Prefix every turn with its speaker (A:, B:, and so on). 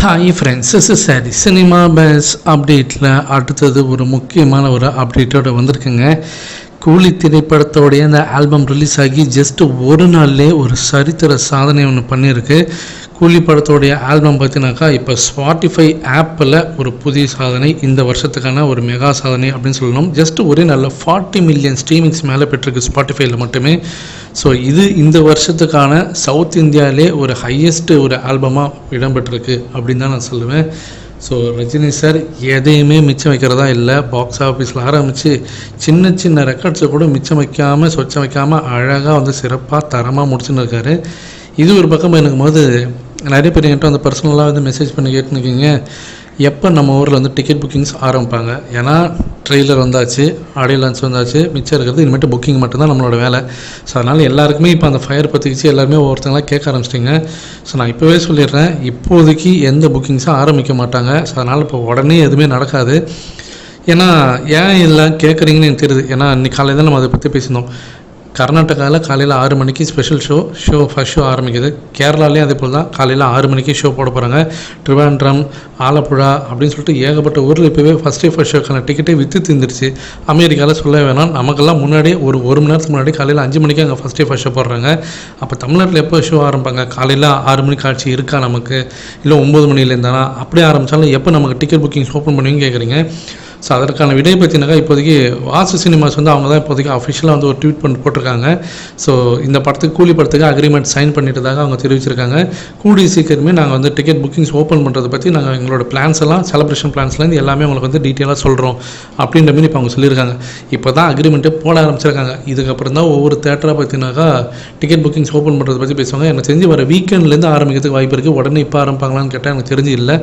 A: Hi friends is sorry cinema base அப்டேட்டில் அடுத்தது ஒரு முக்கியமான ஒரு அப்டேட்டோட வந்திருக்குங்க. கூலி திரைப்படத்தோடைய அந்த ஆல்பம் ரிலீஸ் ஆகி ஜஸ்ட் ஒரு நாள்லேயே ஒரு சரித்திர சாதனை ஒன்று பண்ணியிருக்கு. கூலி படத்தோடைய ஆல்பம் பார்த்தினாக்கா இப்போ ஸ்பாட்டிஃபை ஆப்பில் ஒரு புதிய சாதனை இந்த வருஷத்துக்கான ஒரு மெகா சாதனை அப்படின்னு சொல்லணும். ஜஸ்ட் ஒரே நல்ல ஃபார்ட்டி மில்லியன் ஸ்ட்ரீமிங்ஸ் மேலே பெற்றிருக்கு ஸ்பாட்டிஃபைல மட்டுமே. ஸோ இது இந்த வருஷத்துக்கான சவுத் இந்தியாவிலே ஒரு ஹையஸ்ட்டு ஒரு ஆல்பமாக இடம்பெற்றிருக்கு அப்படின்னு தான் நான் சொல்லுவேன். ஸோ ரஜினி சார் எதையுமே மிச்சம் வைக்கிறதா இல்லை. பாக்ஸ் ஆஃபீஸில் ஆரம்பித்து சின்ன சின்ன ரெக்கார்ட்ஸை கூட மிச்சம் வைக்காமல் சொச்சம் வைக்காமல் அழகாக வந்து சிறப்பாக தரமாக முடிச்சுன்னு இருக்காரு. இது ஒரு பக்கம் எனக்கு போது நிறைய பேர் என்கிட்ட வந்து பர்சனலாக வந்து மெசேஜ் பண்ணி கேட்டுருக்கீங்க. எப்போ நம்ம ஊரில் வந்து டிக்கெட் புக்கிங்ஸ் ஆரம்பிப்பாங்க? ஏன்னா ட்ரெய்லர் வந்தாச்சு ஆடியோ லான்ச் வந்தாச்சு மிச்சம் இருக்கிறது இனிமேட்டு புக்கிங் மட்டும்தான் நம்மளோட வேலை. ஸோ அதனால் எல்லாருக்குமே இப்போ அந்த ஃபயர் பற்றிக்கிச்சு எல்லாருமே ஒவ்வொருத்தங்களாக கேட்க ஆரம்பிச்சிட்டிங்க. ஸோ நான் இப்போவே சொல்லிடுறேன் இப்போதைக்கு எந்த புக்கிங்ஸும் ஆரம்பிக்க மாட்டாங்க. ஸோ அதனால் இப்போ உடனே எதுவுமே நடக்காது. ஏன்னா ஏன் இல்லை கேட்குறீங்கன்னு எனக்கு தெரியுது. ஏன்னா இன்னைக்கு காலையில் தான் நம்ம அதை பற்றி பேசியிருந்தோம். கர்நாடகாவில் காலையில் ஆறு மணிக்கு special show show first show ஆரம்பிக்குது. கேரளாலேயும் அதே போல் தான். காலையில் ஆறு மணிக்கு ஷோ போட போகிறாங்க ட்ரிவாண்ட்ரம் ஆலப்புழா அப்படின்னு சொல்லிட்டு ஏகப்பட்ட ஊரில் இப்போவே ஃபஸ்ட்டே ஃபஸ்ட் ஷோக்கான டிக்கெட்டே விற்று தீர்ந்துருச்சு. அமெரிக்காவில் சொல்ல வேணாம். நமக்கெல்லாம் முன்னாடியே ஒரு ஒரு மணி நேரத்துக்கு முன்னாடி காலையில் அஞ்சு மணிக்கு அங்கே ஃபஸ்ட் டே ஃபஸ்ட் ஷோ போடுறாங்க. அப்போ தமிழ்நாட்டில் எப்போ ஷோ ஆரம்பிப்பாங்க? காலையில் ஆறு மணி காட்சி இருக்கா நமக்கு? இல்லை ஒம்பது மணிலேருந்தானா அப்படியே ஆரம்பித்தாலும் எப்போ நமக்கு டிக்கெட் புக்கிங்ஸ் ஓப்பன் பண்ணுவீங்க கேட்குறீங்க ஸோ அதற்கான விடை பற்றினாக்கா இப்போதைக்கு வாசு சினிமாஸ் வந்து அவங்க தான் இப்போதைக்கு அஃபிஷியலாக வந்து ஒரு ட்வீட் பண்ணி போட்டிருக்காங்க. ஸோ இந்த படத்துக்கு கூலி படத்துக்கு அக்ரிமெண்ட் சைன் பண்ணிட்டதாக அவங்க தெரிவிச்சிருக்காங்க. கூடிய சீக்கிரமே நாங்கள் வந்து டிக்கெட் புக்கிங்ஸ் ஓப்பன் பண்ணுறதை பற்றி நாங்கள் எங்களோட பிளான்ஸ் எல்லாம் செலிப்ரேஷன் பிளான்ஸ்லேருந்து எல்லாமே உங்களுக்கு வந்து டீட்டெயிலாக சொல்கிறோம் அப்படின்ற மாதிரி இப்போ அவங்க சொல்லியிருக்காங்க. இப்போ தான் அக்ரிமெண்ட்டே போட ஆரம்பிச்சிருக்காங்க. இதுக்கப்புறம் தான் ஒவ்வொரு தேட்டராக பார்த்தீங்கன்னாக்கா டிக்கெட் புக்கிங்ஸ் ஓப்பன் பண்ணுறதை பற்றி பேசுவாங்க. எனக்கு தெரிஞ்சு வர வீக்கெண்ட்லேருந்து ஆரம்பிக்கிறதுக்கு வாய்ப்பு இருக்குது உடனே இப்போ ஆரம்பிப்பாங்களான்னு கேட்டால் எனக்கு தெரிஞ்சு இல்லை.